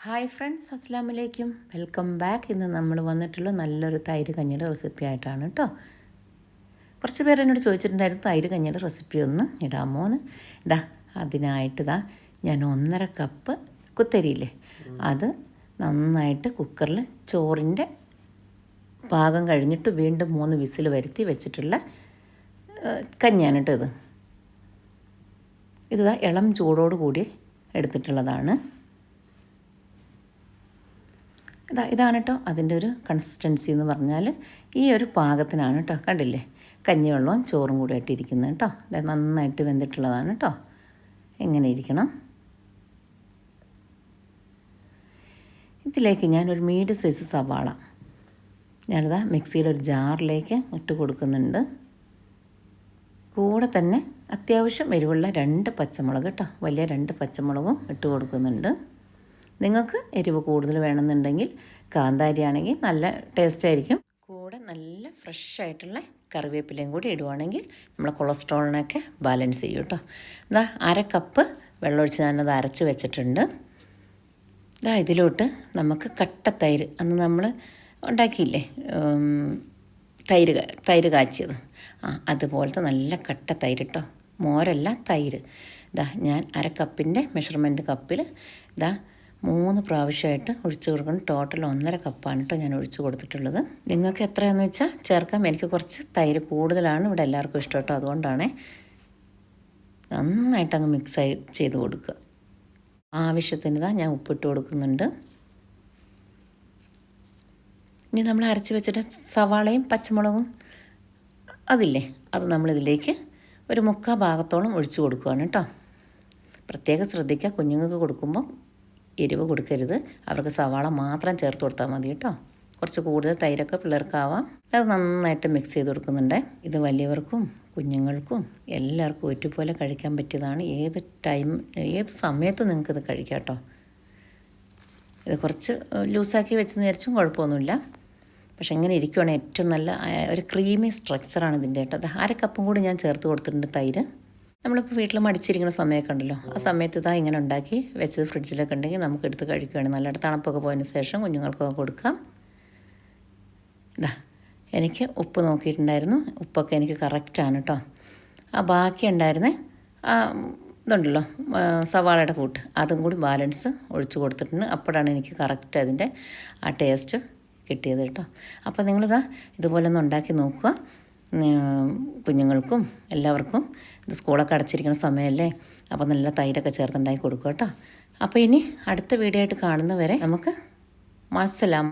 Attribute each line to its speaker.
Speaker 1: Hi friends അസ്സാം വലൈക്കും welcome back ഇന്ന് നമ്മൾ വന്നിട്ടുള്ള നല്ലൊരു തൈര് കഞ്ഞിയുടെ റെസിപ്പി ആയിട്ടാണ് കേട്ടോ കുറച്ച് പേര് എന്നോട് ചോദിച്ചിട്ടുണ്ടായിരുന്നു തൈര് കഞ്ഞിയുടെ റെസിപ്പി ഒന്ന് ഇടാമോ എന്ന് ഇതാ അതിനായിട്ട് ഇതാ ഞാൻ ഒന്നര കപ്പ് കുത്തരിയില്ലേ? അത് നന്നായിട്ട് കുക്കറിൽ ചോറിന്റെ പാകം കഴിഞ്ഞിട്ട് വീണ്ടും മൂന്ന് വിസിൽ വരുത്തി വെച്ചിട്ടുള്ള കഞ്ഞിയാണ് കേട്ടോ ഇത്. ഇതാ ഇളം ചൂടോടുകൂടി എടുത്തിട്ടുള്ളതാണ്. ഇതാ ഇതാണ് കേട്ടോ അതിന്റെ ഒരു കൺസിസ്റ്റൻസി എന്ന് പറഞ്ഞാൽ ഈ ഒരു പാകത്തിനാണ് കേട്ടോ കണ്ടില്ലേ? കഞ്ഞിവെള്ളവും ചോറും കൂടെ ഇട്ടിരിക്കുന്നത് കേട്ടോ നന്നായിട്ട് വെന്തിട്ടുള്ളതാണ് കേട്ടോ എങ്ങനെ ഇരിക്കണം? ഇതിലേക്ക് ഞാനൊരു മീഡിയം സൈസ് സവാള ഞാനിതാ മിക്സിയുടെ ഒരു ജാറിലേക്ക് ഇട്ട് കൊടുക്കുന്നുണ്ട്. കൂടെ തന്നെ അത്യാവശ്യം എരിവുള്ള രണ്ട് പച്ചമുളക് കേട്ടോ വലിയ രണ്ട് പച്ചമുളകും ഇട്ട് കൊടുക്കുന്നുണ്ട്. നിങ്ങൾക്ക് എരിവ് കൂടുതൽ വേണമെന്നുണ്ടെങ്കിൽ കാന്താരി ആണെങ്കിൽ നല്ല ടേസ്റ്റ് ആയിരിക്കും. കൂടെ നല്ല ഫ്രഷ് ആയിട്ടുള്ള കറിവേപ്പിലയും കൂടി ഇടുവാണെങ്കിൽ നമ്മളെ കൊളസ്ട്രോളിനൊക്കെ ബാലൻസ് ചെയ്യും കേട്ടോ ഇതാ അര കപ്പ് വെള്ളമൊഴിച്ച് ഞാനത് അരച്ച് വെച്ചിട്ടുണ്ട്. ഇതാ ഇതിലോട്ട് നമുക്ക് കട്ട തൈര് അന്ന് നമ്മൾ ഉണ്ടാക്കിയില്ലേ തൈര് തൈര് കാച്ചിയത്. ആ അതുപോലത്തെ നല്ല കട്ട തൈര് കേട്ടോ മോരല്ല തൈര്. ഇതാ ഞാൻ അര കപ്പിന്റെ മെഷർമെന്റ് കപ്പിൽ ഇതാ മൂന്ന് പ്രാവശ്യമായിട്ട് ഒഴിച്ചു കൊടുക്കണം. ടോട്ടൽ ഒന്നര കപ്പാണ് കേട്ടോ ഞാൻ ഒഴിച്ചു കൊടുത്തിട്ടുള്ളത്. നിങ്ങൾക്ക് എത്രയാണെന്ന് വെച്ചാൽ ചേർക്കാം. എനിക്ക് കുറച്ച് തൈര് കൂടുതലാണ്. ഇവിടെ എല്ലാവർക്കും ഇഷ്ടം കേട്ടോ അതുകൊണ്ടാണ് നന്നായിട്ട് അങ്ങ് മിക്സ് ചെയ്ത് കൊടുക്കുക. ആവശ്യത്തിന് ഞാൻ ഉപ്പിട്ട് കൊടുക്കുന്നുണ്ട്. ഇനി നമ്മൾ അരച്ച് വെച്ചിട്ട് സവാളയും പച്ചമുളകും അതില്ലേ? അത് നമ്മളിതിലേക്ക് ഒരു മുക്കാ ഭാഗത്തോളം ഒഴിച്ചു കൊടുക്കുകയാണ് കേട്ടോ പ്രത്യേകം ശ്രദ്ധിക്കുക. കുഞ്ഞുങ്ങൾക്ക് കൊടുക്കുമ്പോൾ എരിവ് കൊടുക്കരുത്. അവർക്ക് സവാള മാത്രം ചേർത്ത് കൊടുത്താൽ മതി കേട്ടോ. കുറച്ച് കൂടുതൽ തൈരൊക്കെ പിള്ളേർക്കാവാം. അത് നന്നായിട്ട് മിക്സ് ചെയ്ത് കൊടുക്കുന്നുണ്ട്. ഇത് വലിയവർക്കും കുഞ്ഞുങ്ങൾക്കും എല്ലാവർക്കും ഒരുപോലെ കഴിക്കാൻ പറ്റിയതാണ്. ഏത് ടൈം ഏത് സമയത്ത് നിങ്ങൾക്കിത് കഴിക്കാം കേട്ടോ. ഇത് കുറച്ച് ലൂസാക്കി വെച്ച് നേരിച്ചും കുഴപ്പമൊന്നുമില്ല. പക്ഷെ ഇങ്ങനെ ഇരിക്കുവാണെങ്കിൽ ഏറ്റവും നല്ല ഒരു ക്രീമി സ്ട്രക്ചറാണ് ഇതിന്റെ കേട്ടോ. അത് അര കപ്പും കൂടി ഞാൻ ചേർത്ത് കൊടുത്തിട്ടുണ്ട് തൈര്. നമ്മളിപ്പോൾ വീട്ടിൽ മടിച്ചിരിക്കുന്ന സമയമൊക്കെ ഉണ്ടല്ലോ. ആ സമയത്ത് ഇതാ ഇങ്ങനെ ഉണ്ടാക്കി വെച്ചത് ഫ്രിഡ്ജിലൊക്കെ ഉണ്ടെങ്കിൽ നമുക്ക് എടുത്ത് കഴിക്കുകയാണ് നല്ല തണുപ്പൊക്കെ പോയതിന് ശേഷം കുഞ്ഞുങ്ങൾക്കൊക്കെ കൊടുക്കാം. ഇതാ എനിക്ക് ഉപ്പ് നോക്കിയിട്ടുണ്ടായിരുന്നു. ഉപ്പൊക്കെ എനിക്ക് കറക്റ്റാണ് കേട്ടോ ആ ബാക്കി ഉണ്ടായിരുന്നേ ആ ഇതുണ്ടല്ലോ സവാളയുടെ കൂട്ട്. അതും കൂടി ബാലൻസ് ഒഴിച്ചു കൊടുത്തിട്ടുണ്ട്. അപ്പോഴാണ് എനിക്ക് കറക്റ്റ് അതിന്റെ ആ ടേസ്റ്റ് കിട്ടിയത് കേട്ടോ അപ്പോൾ നിങ്ങളിതാ ഇതുപോലെ ഒന്ന് ഉണ്ടാക്കി നോക്കുക. കുഞ്ഞുങ്ങൾക്കും എല്ലാവർക്കും ഇത് സ്കൂളൊക്കെ അടച്ചിരിക്കുന്ന സമയമല്ലേ? അപ്പോൾ നല്ല തൈരൊക്കെ ചേർത്തുണ്ടാക്കി കൊടുക്കുക കേട്ടോ. അപ്പോൾ ഇനി അടുത്ത വീഡിയോ ആയിട്ട് കാണുന്നവരെ നമുക്ക് മസ്സലാം